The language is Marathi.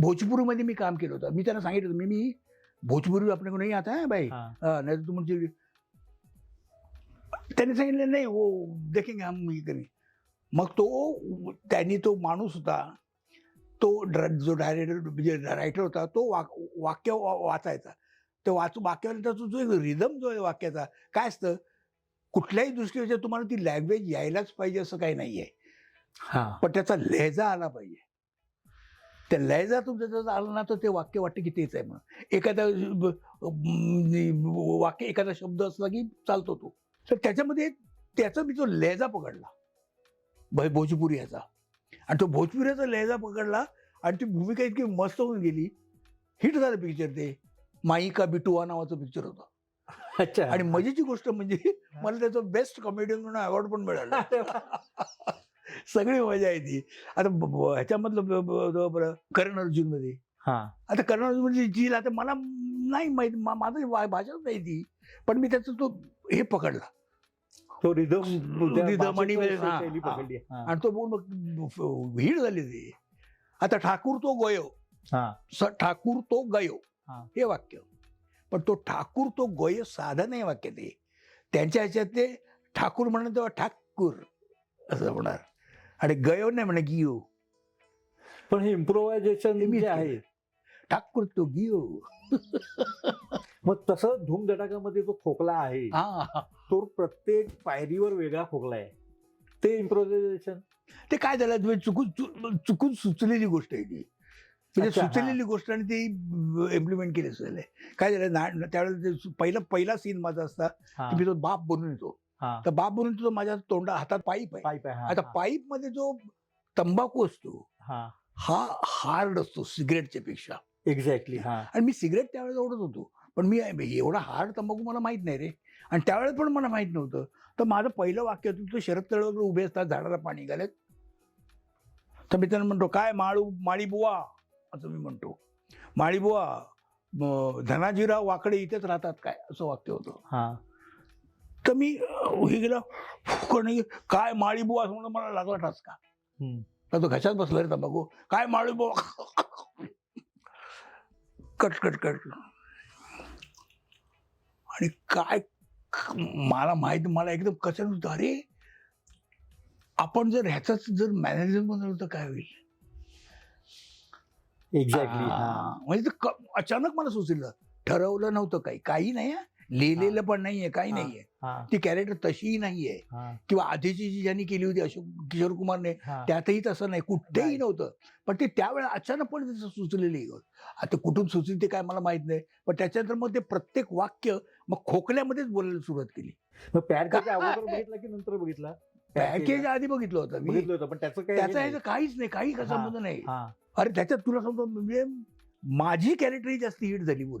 भोजपुरीमध्ये मी काम केलं होतं. मी त्यांना सांगितलं होतं, मी मी भोजपुरी आपल्या को नाही आता है भाई हा. हाँ, नहीं तो तुम मुझे त्यांनी सांगितलं नाही वो देखेंगे हम ये करेंगे मग तो त्यांनी तो माणूस होता तो जो डायरेक्टर म्हणजे रायटर होता तो वाक वाक्य वाचायचा. ते वाच वाक्यानंतर जो एक रिदम जो आहे वाक्याचा काय असतं? कुठल्याही दृष्टीच्या तुम्हाला ती लँग्वेज यायलाच पाहिजे असं काही नाही आहे हा. पण त्याचा लहजा आला पाहिजे. त्या लहजा तुमचा जर आला ना तर ते वाक्य वाटतं की तेच आहे म्हणून. एखादा वाक्य एखादा शब्द असला की चालतो तो. तर त्याच्यामध्ये त्याचा मी तो लहजा पकडला भय भोजपुरी याचा आणि तो भोजपुरीचा लहजा पकडला आणि ती भूमिका इतकी मस्त होऊन गेली. हिट झालं पिक्चर ते. माई का बिटुआ नावाचं पिक्चर होतं. अच्छा. आणि मजेची गोष्ट म्हणजे मला त्याचं बेस्ट कॉमेडियन म्हणून अवॉर्ड पण मिळाला. सगळी मजा आहे ती आता ब- ब- ह्याच्यामधलं ब- ब- ब- बरं करण अर्जुनमध्ये हा. आता करण अर्जुन म्हणजे जी आता मला नाही माहीत मा- माझं वा- भाषाच नाही ती. पण मी त्याचा तो हे पकडला. तो रिदम रिदम आणि- हा, शैली हा. पकडली हा. आणि तो बोल मग भीड झाली ते आता ठाकूर तो गयो. हा. स- ठाकूर तो गयो. हा. हे वाक्य. पण तो ठाकूर तो गयो साधं नाही वाक्य ते. त्यांच्या ह्याच्यात ते ठाकूर म्हणणं तेव्हा ठाकूर असं म्हणणार आणि गयो नाही म्हणा गियो. पण हे इम्प्रोव्हायझेशन मीच जे. आहे. ठाकूर तो गियो. मग तसं धूमधडाकामध्ये जो खोकला आहे हा. तो प्रत्येक पायरीवर वेगळा खोकला आहे. ते इम्प्रोव्हायझेशन ते काय झालं तुम्ही चुकून चु- चुकून सुचलेली गोष्ट आहे ती. म्हणजे अच्छा, हा. सुचलेली गोष्ट आणि ती इम्प्लिमेंट केली असेल. काय झालं ना त्यावेळेला ते सु- पहिला पहिला सीन माझा असता हा. की मी तो बाप बनून येतो. तर बाप बनून तो माझ्या तोंडा हातात पाईप आहे. पाईप आहे आता पाईपमध्ये जो तंबाखू असतो हा. हार्ड असतो सिगरेटच्या पेक्षा. एक्झॅक्टली आणि मी सिगरेट त्यावेळेस ओढत होतो. पण मी एवढा हार्ड तंबाखू मला माहीत नाही रे. आणि त्यावेळेस पण मला माहीत नव्हतं. तर माझं पहिलं वाक्य होतं तो शरद तळवकर उभे असतात झाडाला पाणी घालत. तर मी त्यांना म्हणतो काय माळू माळी बुवा? असं मी म्हणतो. माळी बुवा धनाजीराव वाकडे इथेच राहतात काय? असं वाक्य होतं. हा. तर मी हे गेलं. कोणी काय माळी बुवा असं म्हणून मला लागला. तर तो घशात बसला रे तंबाखू. काय माळी बुवा कट कट कट. आणि काय मला माहीत मला एकदम कसं होतं अरे आपण जर ह्याचाच जर मॅनेजर बनवलं तर काय होईल? एक्झॅक्टली हा. म्हणजे अचानक मला सुचलं. ठरवलं नव्हतं काही. काही नाही. लिहिलेलं पण नाहीये काही. नाहीये. ती कॅरेक्टर तशीही नाहीये. हा. किंवा आधीची जी ज्यांनी केली होती अशोक किशोर कुमारने त्यातही तसं नाही कुठेही. नव्हतं. पण ते त्यावेळेला अचानकपणे त्याचं सुचलेली आता कुठून सुचली ते काय मला माहीत नाही. पण त्याच्यानंतर मग ते प्रत्येक वाक्य मग खोकल्यामध्येच बोलायला सुरुवात केली. मग बघितला की नंतर बघितला? पॅकेज आधी बघितलं होतं मी. बघितलं होतं पण त्याचं त्याचा ह्याचं काहीच नाही काही. संबंध नाही. अरे त्याच्यात तुला समजा म्हणजे माझी कॅरेक्टरही जास्त हिट झाली बोल.